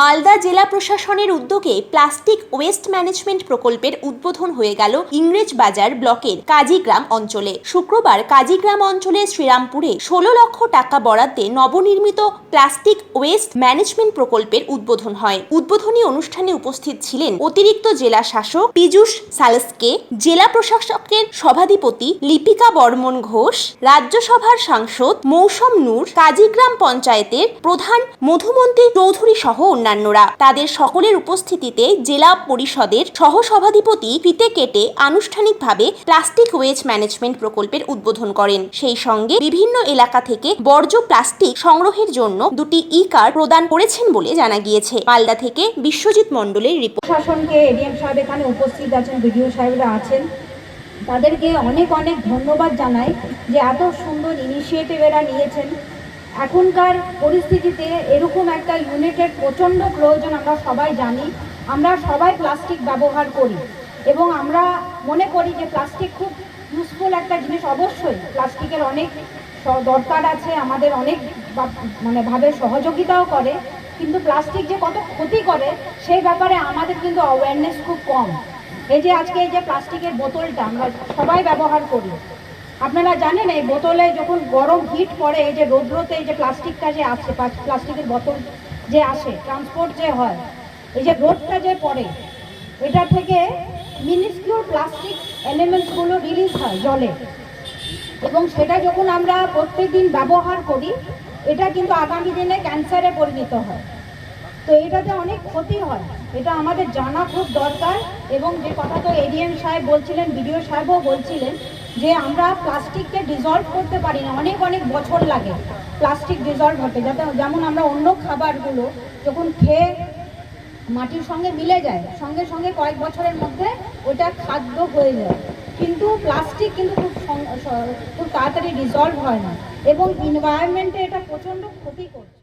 মালদা জেলা প্রশাসনের উদ্যোগে প্লাস্টিক ওয়েস্ট ম্যানেজমেন্ট প্রকল্পের উদ্বোধন হয়ে গেল ইংরেজ বাজার ব্লকের কাজীগ্রাম অঞ্চলে। শুক্রবার কাজীগ্রাম অঞ্চলের শ্রীরামপুরে ষোলো লক্ষ টাকা বরাদ্দে নবনির্মিত প্লাস্টিক ওয়েস্ট ম্যানেজমেন্ট প্রকল্পের উদ্বোধন হয়। উদ্বোধনী অনুষ্ঠানে উপস্থিত ছিলেন অতিরিক্ত জেলা শাসক পীযূষ সালসকে, জেলা প্রশাসকের সভাধিপতি লিপিকা বর্মন ঘোষ, রাজ্যসভার সাংসদ মৌসম নূর, কাজীগ্রাম পঞ্চায়েতের প্রধান মধুমন্তী চৌধুরী সহ অন্যান্যরা। তাদের সকলের উপস্থিতিতে জেলা পরিষদের সহসভাধিপতি ফিতে কেটে আনুষ্ঠানিকভাবে প্লাস্টিক ওয়েস্ট ম্যানেজমেন্ট প্রকল্পের উদ্বোধন করেন। সেই সঙ্গে বিভিন্ন এলাকা থেকে বর্জ্য প্লাস্টিক সংগ্রহের জন্য দুটি ই কার্ড প্রদান করেছেন বলে জানা গিয়েছে। মালদা থেকে বিশ্বজিৎ মণ্ডলের রিপোর্ট। প্রশাসনকে এডিএম সাহেব এখানে উপস্থিত আছেন, বিডিও সাহেবরা আছেন। তাদেরকে অনেক অনেক ধন্যবাদ জানাই যে এত সুন্দর ইনিশিয়েটিভ এরা নিয়েছেন। এখনকার পরিস্থিতিতে এরকম একটা ইউনিটের প্রচণ্ড প্রয়োজন আমরা সবাই জানি। আমরা সবাই প্লাস্টিক ব্যবহার করি এবং আমরা মনে করি যে প্লাস্টিক খুব ইউজফুল একটা জিনিস অবশ্যই। প্লাস্টিকের অনেক দরকার আছে, আমাদের অনেক মানে ভাবে সহযোগিতাও করে। কিন্তু প্লাস্টিক যে কত ক্ষতি করে, সেই ব্যাপারে আমাদের কিন্তু অ্যাওয়ারনেস খুব কম। এই যে আজকে এই যে প্লাস্টিকের বোতলটা আমরা সবাই ব্যবহার করি। আপনারা জানেন, এই বোতলে যখন গরম হিট পড়ে, এই যে রৌদ্রতে এই যে প্লাস্টিকটা যে আসে প্লাস্টিকের বোতল যে আসে ট্রান্সপোর্ট যে হয়, এই যে রোদটা যে পড়ে, এটা থেকে মিনিস্কিউর প্লাস্টিক এলিমেন্টসগুলো রিলিজ হয় জলে। এবং সেটা যখন আমরা প্রত্যেকদিন ব্যবহার করি, এটা কিন্তু আগামী দিনে ক্যান্সারে পরিণত হয়। তো এটাতে অনেক ক্ষতি হয়। এটা আমাদের জানা খুব দরকার এবং যে কথা তো এডিএম সাহেব বলছিলেন বিডিও সাহেবও বলছিলেন যে আমরা প্লাস্টিককে ডিজলভ করতে পারি না অনেক অনেক বছর লাগে প্লাস্টিক ডিজলভ হতে। যাতে, যেমন আমরা অন্য খাবারগুলো যখন খেয়ে মাটির সঙ্গে মিলে যায়, সঙ্গে সঙ্গে কয়েক বছরের মধ্যে ওটা খাদ্য হয়ে যায়। কিন্তু প্লাস্টিক কিন্তু খুব খুব তাড়াতাড়ি ডিজলভ হয় না। এবং এনভায়রনমেন্টে এটা প্রচণ্ড ক্ষতি করছে।